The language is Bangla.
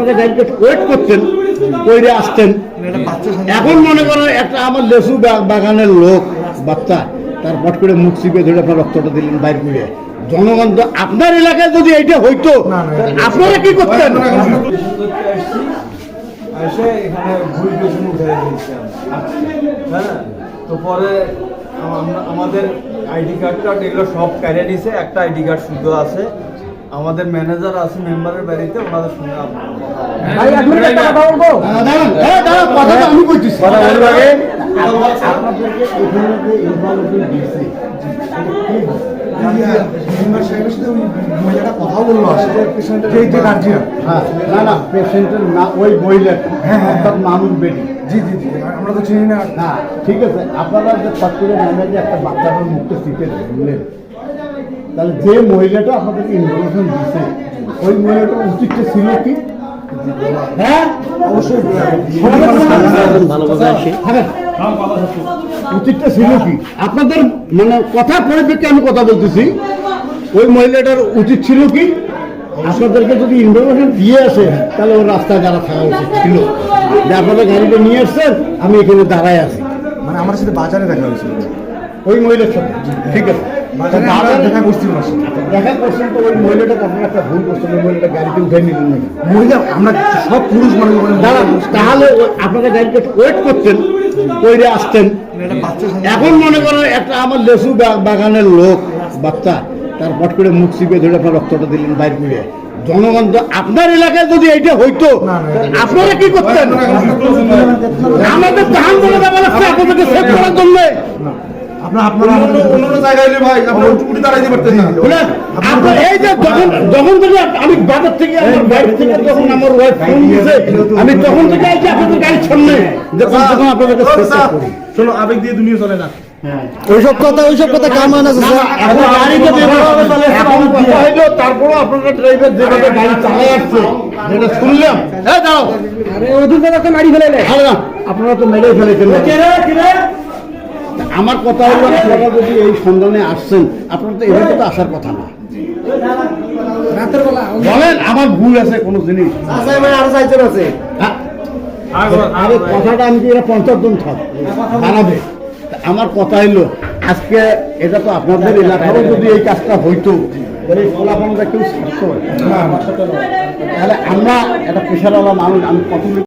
আপনাদের গাড়িতে ওয়েট করতেন কইরে আসতেন এখন মনে করেন একটা আমার লেসু বাগানের লোক বাচ্চা তার পট করে মুখ চিপে ধরে আপনার রক্তটা দিলেন বাইর করে জনগণ তো আপনার এলাকায় যদি এইটা হইতো আপনারা কি করতেন এসে এখানে ভুল পেছনে উঠে হ্যাঁ তো পরে আমাদের আইডি কার্ডটা এগুলো সব কেড়ে নিছে একটা আইডি কার্ড শুদ্ধ আছে আমাদের ম্যানেজার আছে মেম্বারের বাড়িতে ওনাদের সঙ্গে কথা বলব। ভাই এক মিনিট একটা কথা বলব দাঁড়ান, দাঁড়ান, হ্যাঁ, আমি কইতেছি। কথা বলব আগে? আপনাদেরকে এখানে যে ইনফরমেশন দিয়েছি, মেম্বার সাহেবের সাথে ওই মহিলাটা কথাও বলল আসলে যে যে গার্জিয়ান হ্যাঁ, না না পেশেন্টের না ওই মহিলাটা হ্যাঁ, হ্যাঁ। অর্থাৎ মানুষ বেটি জি জি জি আমরা তো চিনি না না ঠিক আছে আপনারা যে ফট করে নামে যে একটা বাচ্চাটার মুখে সিটে ধরলেন তাহলে যে মহিলাটা আপনাদেরকে ইনফরমেশন দিছে ওই মহিলাটার উচিতটা ছিল কি? হ্যাঁ? অবশ্যই। হ্যাঁ। উচিতটা ছিল কি? আপনাদের মানে কথার পরিপ্রেক্ষে আমি কথা বলতেছি। ওই মহিলাটার উচিত ছিল কি? আপনাদেরকে যদি ইনফরমেশন দিয়ে আসে তাহলে ওর রাস্তায় যারা থাকা উচিত ছিল। যে আপনাদের গাড়িটা নিয়ে আসছেন আমি এখানে দাঁড়ায় আছি। মানে আমার সাথে বাজারে দেখা হয়েছিল। ওই মহিলার সাথে। ঠিক আছে। দেখা করছি দেখা করছেন তো ওই মহিলাটা আপনার একটা ভুল করছেন ওই মহিলাটা গাড়িতে উঠে নিলেন নাকি মহিলা আমরা সব পুরুষ মানুষ দাঁড়ান তাহলে ও- গাড়িতে ওয়েট করতেন কইরে আসতেন এখন মনে করেন একটা আমার লেসু বাগানের লোক বাচ্চা তার পট করে মুখ চিপে ধরে আপনার রক্তটা দিলেন বাইর করে জনগণ তো আপনার এলাকায় যদি এইটা হইতো আপনারা কি করতেন আমাদের আপনাদেরকে সেভ করার জন্য আপনার আপনারা অন্য জায়গায় ভাই আপনারা উঠে দাঁড়াইতে পারতেন না। আপনার এই যে যখন যখন থেকে আমি বাজার থেকে আমার বাইরে থেকে যখন আমার ওয়াইফ ফোন দিয়েছে আমি তখন থেকে এই যে আপনাদের সেভ করি। শোনো আবেগ দিয়ে দুনিয়া চলে না। ওইসব কথা ওইসব কথা কামান আছে ড্রাইভার যেভাবে গাড়ি চালাই আসছে যেটা শুনলাম। হ্যাঁ দাঁড়াও। ফেলে আপনারা তো মেরে ফেলেছেন। আমার কথা হলো আপনারা যদি এই সন্ধানে আসছেন আপনারা তো এভাবে তো আসার কথা না। বলেন আমার ভুল আছে কোনো জিনিস? আছে। হ্যাঁ। আরে কথাটা আমি এটা পঞ্চাশ জন থাক আমার কথা হইল আজকে এটা তো আপনাদের এলাকারও যদি এই কাজটা হইতো তাহলে ফলাফলটা কেউ তাহলে আমরা একটা পেশারওয়ালা মানুষ আমি কত